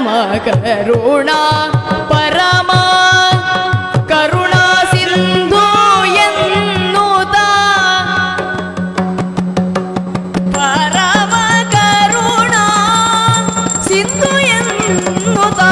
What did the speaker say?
பரம கருணா பரமா கருணா சிந்து என்னுதா. பரம கருணா சிந்து என்னுதா.